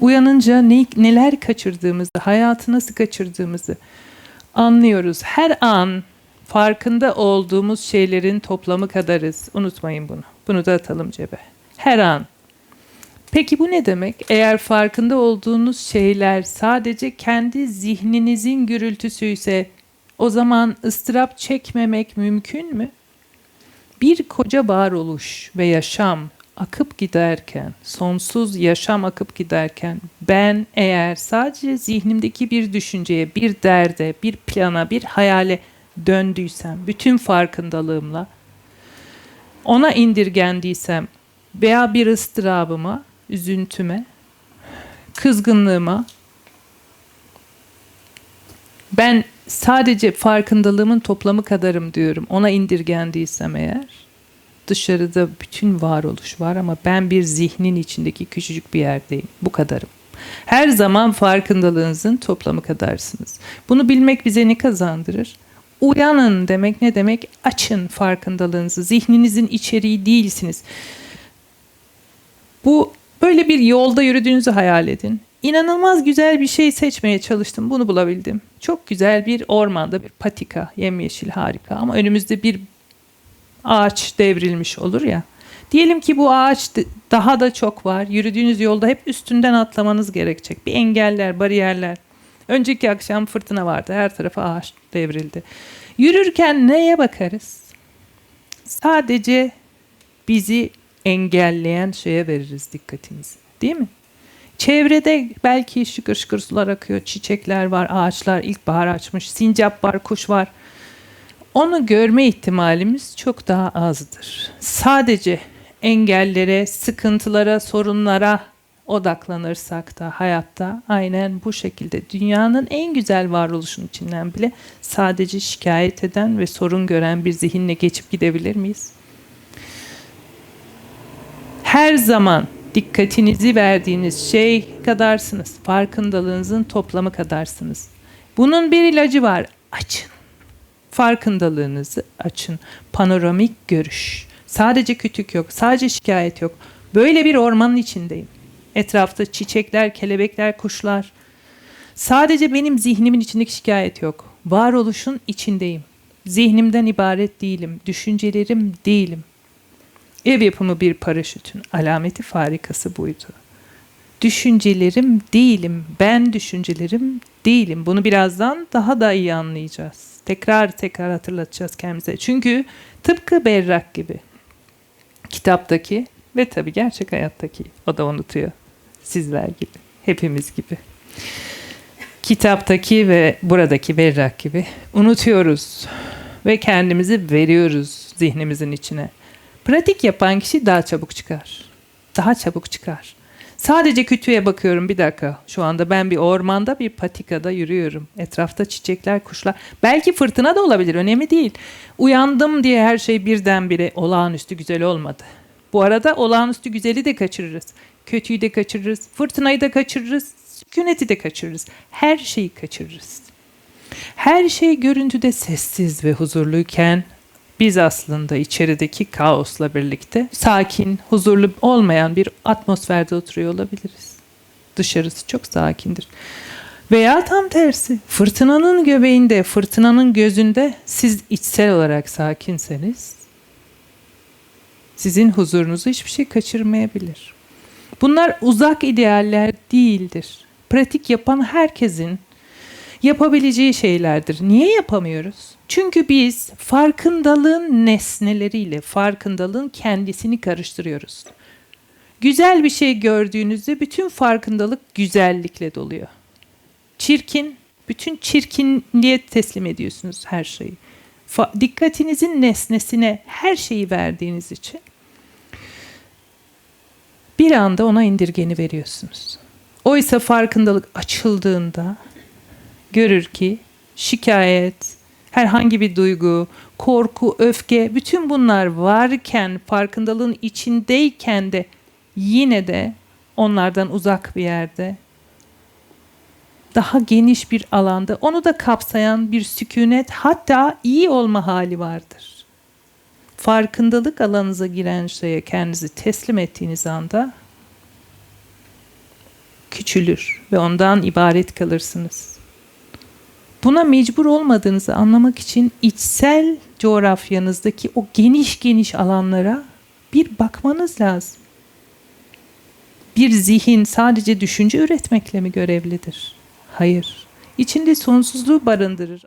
Uyanınca ne, neler kaçırdığımızı, hayatı nasıl kaçırdığımızı anlıyoruz. Her an farkında olduğumuz şeylerin toplamı kadarız. Unutmayın bunu. Bunu da atalım cebe. Her an. Peki bu ne demek? Eğer farkında olduğunuz şeyler sadece kendi zihninizin gürültüsüyse o zaman ıstırap çekmemek mümkün mü? Bir koca varoluş ve yaşam akıp giderken, sonsuz yaşam akıp giderken ben eğer sadece zihnimdeki bir düşünceye, bir derde, bir plana, bir hayale döndüysem, bütün farkındalığımla ona indirgendiysem veya bir ıstırabıma, üzüntüme, kızgınlığıma ben sadece farkındalığımın toplamı kadarım diyorum. Ona indirgendiysem eğer dışarıda bütün varoluş var ama ben bir zihnin içindeki küçücük bir yerdeyim. Bu kadarım. Her zaman farkındalığınızın toplamı kadarsınız. Bunu bilmek bize ne kazandırır? Uyanın demek ne demek? Açın farkındalığınızı. Zihninizin içeriği değilsiniz. Bu böyle bir yolda yürüdüğünüzü hayal edin. İnanılmaz güzel bir şey seçmeye çalıştım. Bunu bulabildim. Çok güzel bir ormanda bir patika, yemyeşil harika ama önümüzde bir ağaç devrilmiş olur ya. Diyelim ki bu ağaç daha da çok var. Yürüdüğünüz yolda hep üstünden atlamanız gerekecek. Bir engeller, bariyerler. Önceki akşam fırtına vardı. Her tarafa ağaç devrildi. Yürürken neye bakarız? Sadece bizi engelleyen şeye veririz dikkatimizi. Değil mi? Çevrede belki şıkır şıkır sular akıyor, çiçekler var, ağaçlar ilkbahar açmış, sincap var, kuş var. Onu görme ihtimalimiz çok daha azdır. Sadece engellere, sıkıntılara, sorunlara odaklanırsak da hayatta aynen bu şekilde dünyanın en güzel varoluşun içinden bile sadece şikayet eden ve sorun gören bir zihinle geçip gidebilir miyiz? Her zaman dikkatinizi verdiğiniz şey kadarsınız. Farkındalığınızın toplamı kadarsınız. Bunun bir ilacı var. Açın. Farkındalığınızı açın. Panoramik görüş. Sadece kütük yok, sadece şikayet yok. Böyle bir ormanın içindeyim. Etrafta çiçekler, kelebekler, kuşlar. Sadece benim zihnimin içindeki şikayet yok. Varoluşun içindeyim. Zihnimden ibaret değilim. Düşüncelerim değilim. Ev yapımı bir paraşütün alameti farikası buydu. Düşüncelerim değilim, ben düşüncelerim değilim. Bunu birazdan daha da iyi anlayacağız. Tekrar tekrar hatırlatacağız kendimize. Çünkü tıpkı berrak gibi kitaptaki ve tabii gerçek hayattaki o da unutuyor. Sizler gibi, hepimiz gibi. Kitaptaki ve buradaki berrak gibi unutuyoruz ve kendimizi veriyoruz zihnimizin içine. Pratik yapan kişi daha çabuk çıkar. Daha çabuk çıkar. Sadece kütüğe bakıyorum bir dakika. Şu anda ben bir ormanda bir patikada yürüyorum. Etrafta çiçekler, kuşlar. Belki fırtına da olabilir önemli değil. Uyandım diye her şey birdenbire olağanüstü güzel olmadı. Bu arada olağanüstü güzeli de kaçırırız. Kötüyü de kaçırırız. Fırtınayı da kaçırırız. Sükûneti de kaçırırız. Her şeyi kaçırırız. Her şey görüntüde sessiz ve huzurluyken biz aslında içerideki kaosla birlikte sakin, huzurlu olmayan bir atmosferde oturuyor olabiliriz. Dışarısı çok sakindir. Veya tam tersi, fırtınanın göbeğinde, fırtınanın gözünde siz içsel olarak sakinseniz sizin huzurunuzu hiçbir şey kaçırmayabilir. Bunlar uzak idealler değildir. Pratik yapan herkesin yapabileceği şeylerdir. Niye yapamıyoruz? Çünkü biz farkındalığın nesneleriyle farkındalığın kendisini karıştırıyoruz. Güzel bir şey gördüğünüzde bütün farkındalık güzellikle doluyor. Çirkin, bütün çirkinliğe teslim ediyorsunuz her şeyi. Fa- dikkatinizin nesnesine her şeyi verdiğiniz için bir anda ona indirgeni veriyorsunuz. Oysa farkındalık açıldığında görür ki şikayet, herhangi bir duygu, korku, öfke bütün bunlar varken farkındalığın içindeyken de yine de onlardan uzak bir yerde daha geniş bir alanda onu da kapsayan bir sükunet hatta iyi olma hali vardır. Farkındalık alanınıza giren şeye kendinizi teslim ettiğiniz anda küçülür ve ondan ibaret kalırsınız. Buna mecbur olmadığınızı anlamak için içsel coğrafyanızdaki o geniş geniş alanlara bir bakmanız lazım. Bir zihin sadece düşünce üretmekle mi görevlidir? Hayır. İçinde sonsuzluğu barındırır.